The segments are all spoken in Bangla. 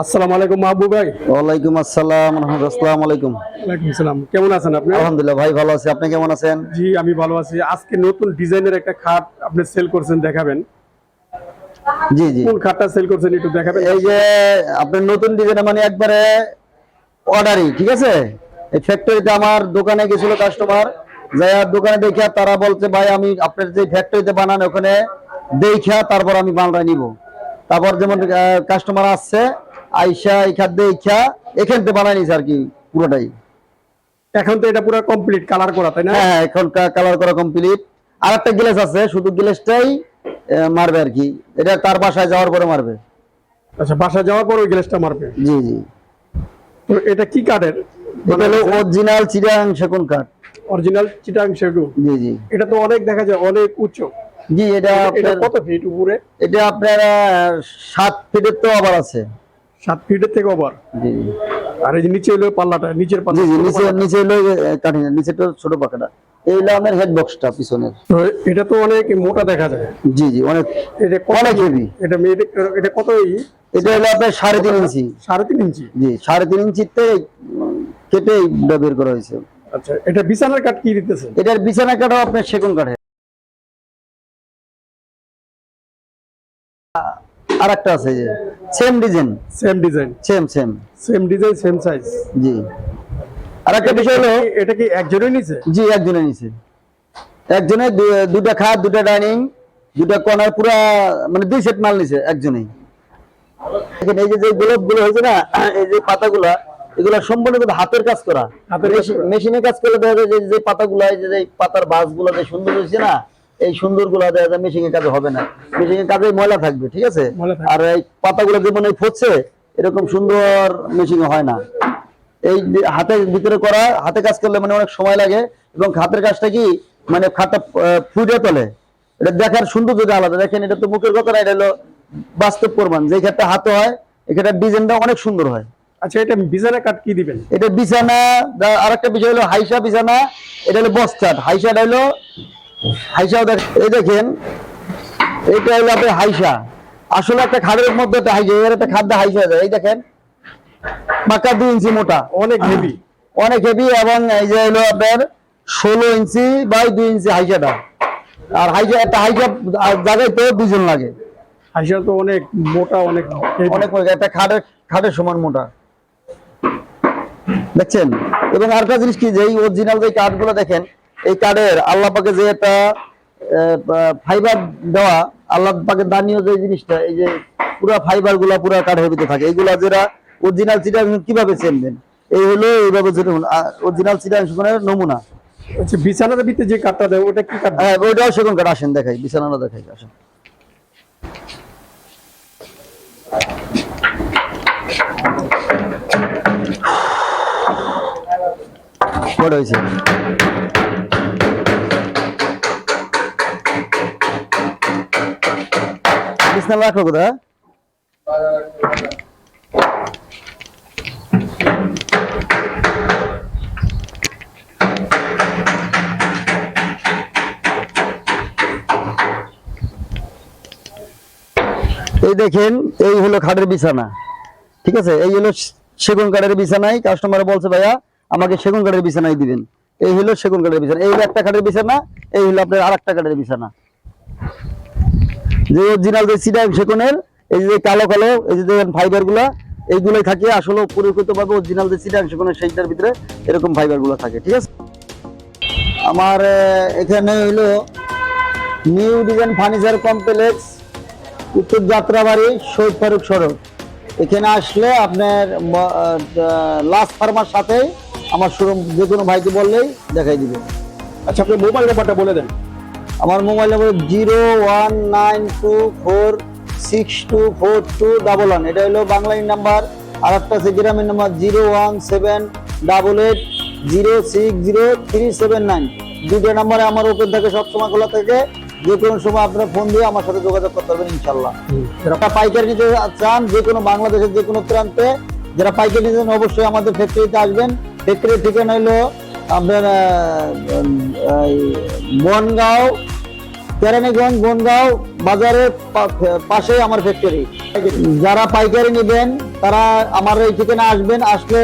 আসসালামু আলাইকুম মাহবুব ভাই। ওয়ালাইকুম আসসালাম আসসালামু আলাইকুম। ওয়ালাইকুম সালাম কেমন আছেন আপনি? আলহামদুলিল্লাহ ভাই ভালো আছি। আপনি কেমন আছেন? জি আমি ভালো আছি। আজকে নতুন ডিজাইনের একটা খাট আপনি সেল করছেন দেখাবেন। জি জি। কোন খাটটা সেল করছেন একটু দেখাবেন। এই যে আপনার নতুন ডিজাইন মানে একবারে অর্ডারই ঠিক আছে? এই ফ্যাক্টরিতে আমার দোকানে গেছিল কাস্টমার যাই দোকানে দেখা তারা বলছে ভাই আমি আপনার যে ফ্যাক্টরিতে বানান ওখানে দেখা তারপর আমি মালটা নিব। তারপর যেমন কাস্টমার আসছে আইসা এই খাদ্য দেখা এখান থেকে বানাই নিছে আর কি পুরোটাই। এখন তো এটা পুরো কমপ্লিট কালার করা তাই না? হ্যাঁ এখন কালার করা কমপ্লিট আর একটা গ্লাস আছে শুধু গ্লাসটাই মারবে আর কি। এটা তার বাসায় যাওয়ার পরে মারবে। আচ্ছা বাসা যাওয়ার পর ওই গ্লাসটা মারবে? জি জি। তো এটা কি কাঠের? এটা হলো অরিজিনাল চিরাং সেগুন কাঠ। অরিজিনাল চিটাং সেগু জি জি। এটা তো অনেক দেখা যায় অনেক উচ্চ জি এটা এটা আপনার কত ফিট উপরে? এটা আপনার সাত ফিটের তো আবার আছে। সাত ফিটের থেকে ওভার আর এই যে নিচে হলো পাল্লাটা নিচের পাল্লা নিচে নিচে হলো কাঠি নিচে তো ছোট পাকাটা এই হলো আপনার হেড বক্সটা পিছনের। তো এটা তো অনেক মোটা দেখা যায়। জি জি অনেক এটা অনেক হেভি এটা এটা কত এটা হলো আপনার সাড়ে তিন ইঞ্চি। সাড়ে তিন ইঞ্চি? জি সাড়ে তিন ইঞ্চিতে কেটে এইটা বের করা হয়েছে। আচ্ছা এটা বিছানার কাঠ কি দিতেছে? এটার বিছানা কাটাও আপনার সেগুন কাঠের। আর একটা আছে যে same design same design same same same design same size জি। আর একটা বিষয় হলো এটা কি নিছে? জি একজনে নিছে। একজনে দুটা খাট দুটা ডাইনিং দুটা কর্নার পুরা মানে দুই সেট মাল নিছে একজনেই। দেখেন এই যে যে গোলাপগুলো হয়েছে না এই যে পাতাগুলা এগুলা সম্পূর্ণ কিন্তু হাতের কাজ করা। মেশিনে কাজ করলে দেখা যায় যে পাতাগুলা যে পাতার বাসগুলো যে সুন্দর হয়েছে না এই সুন্দরগুলা দেখা যায় মেশিনে কাজে হবে না। মেশিনে কাজে ময়লা থাকবে ঠিক আছে? আর এই পাতাগুলো যেমন এই ফুটছে এরকম সুন্দর মেশিনে হয় না। এই হাতের ভিতরে করা হাতে কাজ করলে মানে অনেক সময় লাগে এবং হাতের কাজটা কি মানে আহ, ফুটে তোলে। এটা দেখার সৌন্দর্যটা আলাদা। দেখেন এটা তো মুখের কথা না এটা হলো বাস্তব প্রমাণ। যে ক্ষেত্রে হাতে হয় এখানটা ডিজাইনটা অনেক সুন্দর হয়। আচ্ছা এটা বিছানার কাট কি দিবেন? এটা বিছানা দা- আরেকটা বিষয় হলো হাইসা বিছানা এটা হলো বস্তাট হাইসাটা হলো হাইসাও দেখ এই দেখেন এটা হলো আপনার হাইসা। আসলে একটা খাদের মধ্যে একটা হাইসা এর একটা খাদ্য হাইসা যায়। এই দেখেন পাকা দুই ইঞ্চি মোটা। অনেক হেভি অনেক হেভি এবং এই যে হলো আপনার ষোলো ইঞ্চি বাই দুই ইঞ্চি হাইসাটা। আর হাইসা একটা হাইসা জায়গায় তো দুজন লাগে। হাইসা তো অনেক মোটা অনেক। অনেক একটা খাটের খাটের সমান মোটা। দেখছেন? এবং আরেকটা জিনিস কি যে এই অরিজিনাল যে কাঠগুলো দেখেন এই কাঠের আল্লাহ পাকে যে একটা ফাইবার দেওয়া আল্লাহ পাকে দানীয় যে জিনিসটা এই যে পুরো ফাইবারগুলা পুরো কাঠের ভিতরে থাকে। এইগুলা যারা অরিজিনাল চিটাং কীভাবে চেনবেন এই হলো এইভাবে অরিজিনাল চিটাং সুখনের নমুনা। আচ্ছা বিছানার ভিতরে যে কাঠটা দেয় ওটা কি কাঠ হ্যাঁ ওইটাও সেখান কাঠ আসেন দেখাই। বিছানাটা দেখাই আসেন। কটা হয়েছে। বিছানা রাখো কোথা এই দেখেন, এই হলো খাটের বিছানা, ঠিক আছে? এই হলো সেগুন কাঠের বিছানাই। কাস্টমার বলছে, ভাইয়া, আমাকে সেগুন কাঠের বিছানাই দিবেন। এই হলো সেগুন কাঠের বিছানা। এই হলো একটা কাঠের বিছানা, এই হলো আপনার আর একটা কাঠের বিছানা। যে অরিজিনাল যে সিডাই সেগুনের এই যে কালো কালো, এই যে দেখেন ফাইবারগুলা, এইগুলোই থাকে, আসলে পরিকৃত ভাবে অরিজিনাল যে সিডাই সেগুনের সেইটার ভিতরে এরকম ফাইবারগুলো থাকে, ঠিক আছে? আমার এখানে হইল নিউ ডিজাইন ফার্নিচার কমপ্লেক্স উত্তর যাত্রাবাড়ি শহীদ ফারুক সড়ক। এখানে আসলে আপনার লাস্ট ফার্মার সাথে আমার শোরুম যে কোনো ভাইকে বললেই দেখাই দিবে। আচ্ছা আপনি মোবাইল নাম্বারটা বলে দেন। আমার mobile number zero one nine two four six two four two double one. এটা হলো বাংলাইন নাম্বার আর একটা আছে গ্রামের number zero one seven double eight zero six zero three seven nine. দুটো নাম্বারে আমার ওপেন থাকে সবসময় খোলা থাকে। যে কোনো সময় আপনার ফোন দিয়ে আমার সাথে যোগাযোগ করতে পারবেন ইনশাল্লাহ যারা পাইকারি নিতে চান যে কোনো বাংলাদেশের যে কোনো প্রান্তে যারা পাইকারি নিতে চান অবশ্যই আমাদের ফ্যাক্টরিতে আসবেন। ফ্যাক্টরির ঠিকানা হলো আপনার বনগাঁও কেরানীগঞ্জ বনগাঁও বাজারের পাশে আমার ফ্যাক্টরি যারা পাইকারি নেবেন, তারা আমার এই ঠিকানা আসবেন, আসলে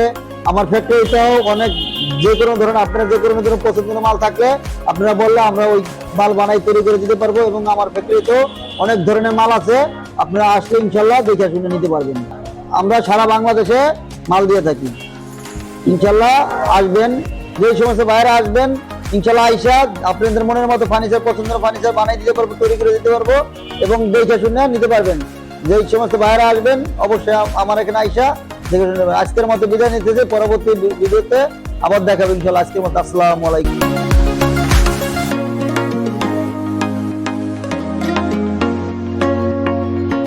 আমার ফ্যাক্টরিটাও অনেক যে কোনো ধরনের, আপনারা যে কোনো ধরনের পছন্দের মাল থাকলে আপনারা বললে আমরা ওই মাল বানাই, তৈরি করে দিতে পারব এবং আমার ফ্যাক্টরিতেও অনেক ধরনের মাল আছে। আপনারা আসলে ইনশাল্লাহ দেখে শুনে নিতে পারবেন। আমরা সারা বাংলাদেশে মাল দিয়ে থাকি। ইনশাল্লাহ আসবেন, যে সমস্ত বাইরে আসবেন ইনশাল্লাহ আইসা আপনাদের মনের মতো ফার্নিচার পছন্দের ফার্নিচার বানিয়ে দিতে পারব, তৈরি করে দিতে পারব এবং দেখে শুনে নিতে পারবেন। যে সমস্ত বাইরে আসবেন, অবশ্যই আমার এখানে আইসা দেখে শুনে আজকের মতো বিদায় নিতেছে পরবর্তী ভিডিওতে আবার দেখাবেন ইনশাল্লাহ। আজকের মতো আসসালামু আলাইকুম।